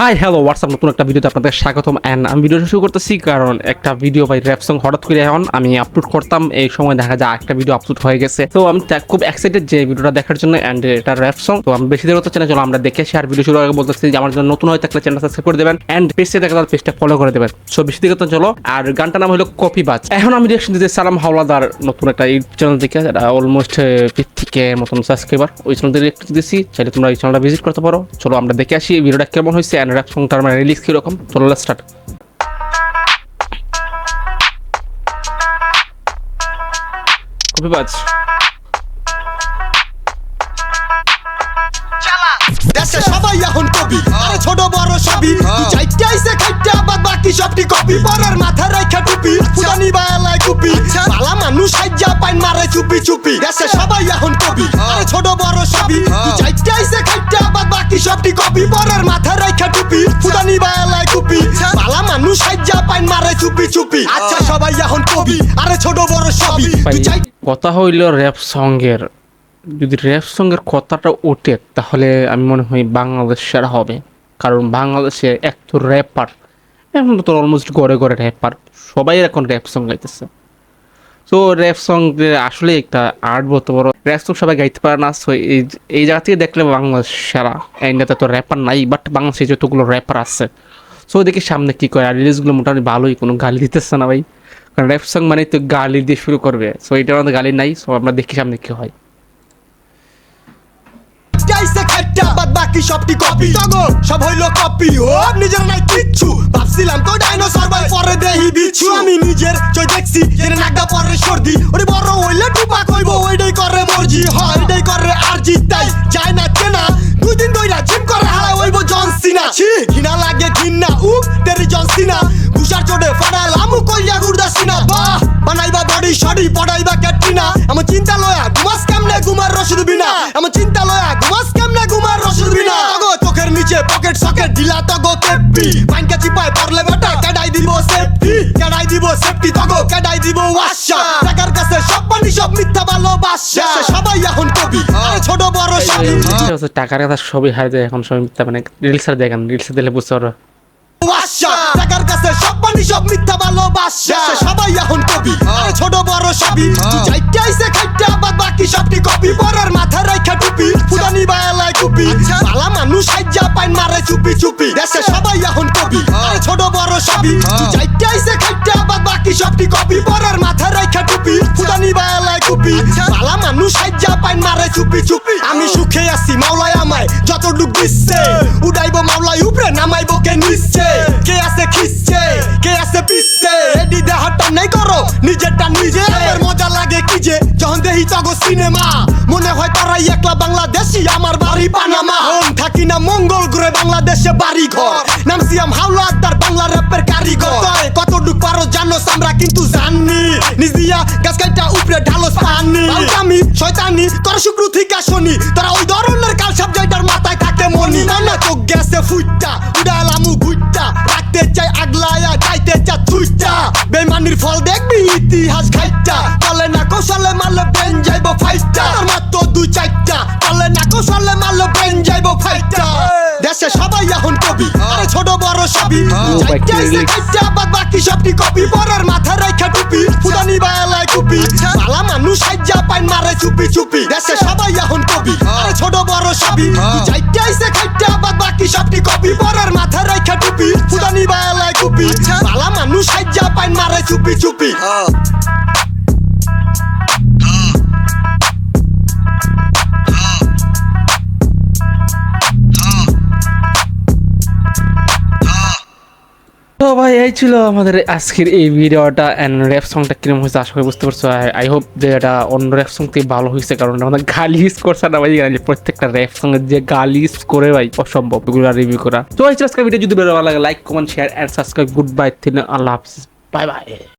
Hi hello WhatsApp নতুন একটা ভিডিওতে আপনাদের স্বাগতম অ্যান্ড আমি ভিডিওটা শুরু করতেছি কারণ একটা ভিডিও বাই র্যাপ সং হঠাৎ করে এখন আমি আপলোড করতাম, এই সময় দেখা যায় একটা ভিডিও আপলোড হয়ে গেছে। তো আমি খুব এক্সাইটেড যে ভিডিওটা দেখার জন্য অ্যান্ড এটা র্যাপ সং তো আমি বেশি দেরি হচ্ছে না, চলো আমরা দেখে আর ভিডিও শুরু আগে বলতেছি যে আমার জন্য নতুন হয়ে থাকলে চ্যানেল সাবস্ক্রাইব করে দেবেন অ্যান্ড পেজে দেখা তাহলে পেজটা ফলো করে দেবেন। সো বেশি তো চলো। আর গানটার নাম হলো কপি বাজ এখন আমি রিয়াকশন দিতে সালাম হাওলাদার, নতুন একটা ইউটিউব চ্যানেল থেকে অলমোস্ট ফিফটি কে মতন সাবস্ক্রাইবার ওই চ্যানেল রিয়াকশন দিচ্ছি চাইলে তোমরা এই চ্যানেলটা ভিজিট করতে পারো। চলো আমরা দেখে আসি এই ভিডিওটা কেমন হয়েছে র্যাপ সংটার মানে রিলিজ কীরকম? চলো স্টার্ট কপি বাজ। দেশে সবাই এখন কবি আরে ছোট বড় সবই। তুই চাইতে আইসে খাইতে আবার বাকি সবটি কপি। পরের মাথা রেখা টুপি। ফুদানি বালাই কুপি। বালা মানুষ সাজ্জা পাইন মারে চুপি চুপি। দেশে সবাই এখন কবি আরে ছোট বড় সবই। তুই চাইতে আইসে খাইতে আবার বাকি সবটি কপি পরের মাথা রেখা টুপি ফুদানি বালাই কুপি বালা মানুষ সাজ্জা পাইন মারে চুপি চুপি। আচ্ছা সবাই এখন কবি আরে ছোট বড় সবই কথা হইল র্যাপ সঙ্গের যদি র্যাপ সঙ্গের কথাটা ওঠে তাহলে আমি মনে হয় বাংলাদেশ সেরা হবে। কারণ বাংলাদেশে এক তো র্যাপার এখন তো অলমোস্ট গড়ে গড়ে র্যাপার সবাই এখন র্যাপ সং গাইতেছে। তো র্যাপ সং আসলে একটা আর্ট বলতে পারো। র্যাপ সং সবাই গাইতে পারে না সো এই জায়গা থেকে দেখলে বাংলাদেশ সেরা। ইন্ডিয়াতে তো র্যাপার নাই বাট বাংলাদেশে যতগুলো র্যাপার আছে সো দেখি সামনে কী করে। আর রিলিজগুলো মোটামুটি ভালোই, কোনো গালি দিতেছে না ভাই। কারণ র্যাপ সং মানে তো গালি দিয়ে শুরু করবে সো এটা মধ্যে গালি নাই সো আমরা দেখি সামনে কী হয়। বাদ বাকি সবটি কপি তগো সব হইল কপি ও নিজের নাই কিচ্ছু। ভাবছিলাম তো ডাইনোসর ভাই পরে দেহি বিচ্ছু। আমি নিজের চই দেখছি, এর নাগদা পরে সর্দি। ওরে বড় হইলে টুপা কইবো ওইটাই করে মর্জি। হয় এটাই করে আর জিতাই যায় না কেনা দুই দিন ধইরা জিম করে হারা হইবো জন সিনা ছি ঘিনা লাগে ঘিন্না উপ তেরি জন সিনা ঘুষার চোটে ফাড়াল আমু কইয়া গুড়দা সিনা বাহ, বানাইবা বডি সডি পড়াইবা ক্যাটরিনা। আমার চিন্তা লয়া, ঘুমাস কেমনে? ঘুমার রসুদ বিনা। আমার চিন্তা লয়া সকেট ঢিলা তগো তেপি ব্যাংকে চিপায় পারলে বেটা কেডাই দিব সেফটি কেডাই দিব সেফটি তগো কেডাই দিব ওয়াশা টাকার কাছে সব পানি সব মিথ্যা ভালোবাসা। সবাই এখন কবি আরে ছোট বড় সবই এটা টাকার কথা সবই হারে যায় এখন সবাই মিথ্যা মানে রিলসার দেখেন রিলসে দিলে বুঝতে পারো ওয়াশা টাকার কাছে সব পানি সব মিথ্যা ভালোবাসা। সবাই এখন কবি আরে ছোট বড় সবই। তুই চাইতে আইসে খাইতে আবার বাকি সবটি কপি। পরের মাথা রেখা টুপি ফুদানি বায়ালাই কুপি। বালা মানুষ সাজ্জা পাইন মারে চুপি চুপি। দেশে সবাই এখন কবি। আরে ছোট বড় সবই। চাইতে আইসে খাইতে আবার বাকি সবটি কপি। পরের মাথা রেখা টুপি ফুদানি বায়ালাই কুপি। বালা মানুষ সাজ্জা পাইন মারে চুপি চুপি। আমি সুখে আছি মাওলাই আমায় যতটুক দিচ্ছে। উড়াইবো মাওলাই উপরে নামাইবো কে নিচ্ছে। যখন দেহি সিনেমা মনে হয় তারাই একলা বাংলাদেশি আমার বাড়ি পানামা হোম। থাকি না মঙ্গল গ্রহে বাংলাদেশে বাড়ি ঘর নাম সিয়াম হাওলা তার বাংলা র্যাপের কারিগর। কতটুক পারো জানো আমরা কিন্তু জানি। নিজ দিয়া গাছ কাইটা উপরে ঢালো পানি আমি শয়তানি তোর শুক্র থেকে শনি তারা ওই ধরনের কাল সব জয়টার মাথায় থাকে মনি। না। না তো গেছে ফুইটা উড়ালামু ঘুইটা রাখতে চাই আগলায়া যাইতে চা থুইটা বেমানির ফল দেখবি ইতিহাস খাইটা কৌশলে মারলে বেন যাইবো ফাইটা তোর মাত্র দুই চারটা। চলে না কৌশলে মারলে বেন যাইবো ফাইটা দেশে সবাই এখন কবি আরে ছোট বড় সবই। আইসে lyrics। বাকি সবটি কপি। পরের মাথা রেখা টুপি ফুদানি বায়ালাই কুপি বালা মানুষ সাজ্জা পাইন মারে চুপি চুপি। দেশে সবাই এখন কবি আরে ছোট বড় সবই। চাইতে আইসে খাইতে আবার বাকি সবটি কপি। পরের মাথা রেখা টুপি ফুদানি বায়ালাই কুপি বালা মানুষ সাজ্জা পাইন মারে চুপি চুপি। ভাই, এই ছিল আমাদের আজকের এই ভিডিওটা অ্যান্ড র্যাপ সংটা কিরম হয়েছে আশা করি বুঝতে পারছ। আই হোপ যে এটা অন্য র্যাপ সং থেকে ভালো হয়েছে, কারণ আমাদের গালি ইউজ করছে না ভাই জানি প্রত্যেকটা র্যাপ সঙ্গে যে গালি ইউজ করে ভাই, অসম্ভব এগুলো রিভিউ করা। তো এই আজকের ভিডিও যদি ভালো লাগে like comment share and subscribe good bye thin আল্লাহ হাফিজ। Bye bye